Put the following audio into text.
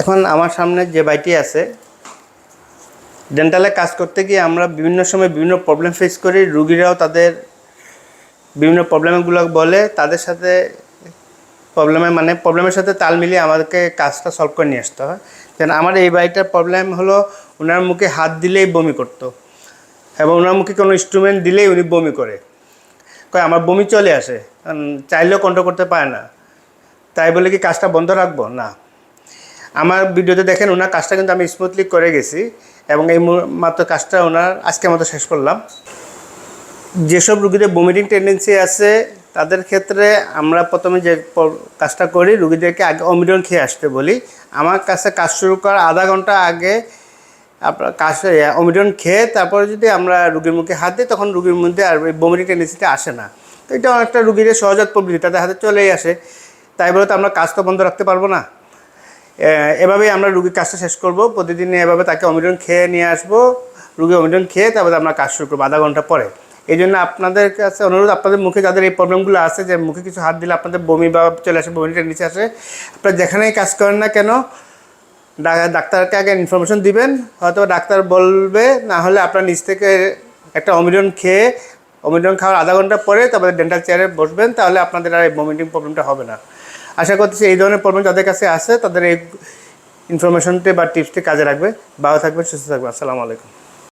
এখন আমার সামনে যে বাইটি আছে ডেন্টালে কাজ করতে গিয়ে আমরা বিভিন্ন সময় বিভিন্ন প্রবলেম ফেস করি। রুগীরাও তাদের বিভিন্ন প্রবলেমগুলো বলে, তাদের সাথে প্রবলেমে মানে প্রবলেমের সাথে তাল মিলিয়ে আমাদেরকে কাজটা সলভ করে নিয়ে আসতে হয়। যেন আমার এই বাড়িটার প্রবলেম হলো ওনার মুখে হাত দিলেই বমি করতো এবং ওনার মুখে কোনো ইনস্ট্রুমেন্ট দিলেই উনি বমি করে। কয়, আমার বমি চলে আসে। চাইলেও কন্ট্রোল করতে পারে না। তাই বলে কি কাজটা বন্ধ রাখব? না। আমার ভিডিওতে দেখেন ওনার কাজটা কিন্তু আমি স্মুথলি করে গেছি এবং এই মাত্র কাজটা ওনার আজকে মতো শেষ করলাম। যেসব রুগীদের বমিটিং টেন্ডেন্সি আছে, তাদের ক্ষেত্রে আমরা প্রথমে যে কাজটা করি, রুগীদেরকে আগে অমিডন খেয়ে আসতে বলি। আমার কাছে কাজ শুরু করার আধা ঘণ্টা আগে আপনার কাজ অমিডন খেয়ে তারপরে যদি আমরা রুগীর মুখে হাত দিই, তখন রুগীর মধ্যে আর বমিটিং টেন্ডেন্সিটা আসে না। তো এটা অনেকটা রুগীর সহজাত প্রবৃত্তি, তাদের হাতে চলেই আসে। তাই বলে তো আমরা কাজ তো বন্ধ রাখতে পারব না। এভাবেই আমরা রুগীর কাজটা শেষ করব। প্রতিদিন এভাবে তাকে অমিডন খেয়ে নিয়ে আসব। রুগী অমিডন খেয়ে তারপরে আমরা কাজ শুরু করব আধা ঘণ্টা পরে। এই জন্য আপনাদের কাছে অনুরোধ, আপনাদের মুখে যাদের এই প্রবলেমগুলো আছে যে মুখে কিছু হাত দিলে আপনাদের বমি বা চলে আসে বমিটা নিচে আসে, আপনারা যেখানেই কাজ করেন না কেন ডাক্তারকে আগে ইনফরমেশন দিবেন, হয়তো ডাক্তার বলবে, না হলে আপনার নিজ থেকে একটা অমিডন খেয়ে অমিডন খাওয়ার আধা ঘণ্টা পরে তারপরে ডেন্টাল চেয়ারে বসবেন, তাহলে আপনাদের আর এই ভমিটিং প্রবলেমটা হবে না। আশা করতেছি এই ধরনের প্রবলেম যাদের কাছে আছে, তাদের এই ইনফরমেশনটি বা টিপসটি কাজে রাখবে ভালো থাকবেন, সুস্থ থাকবেন। আসসালামু আলাইকুম।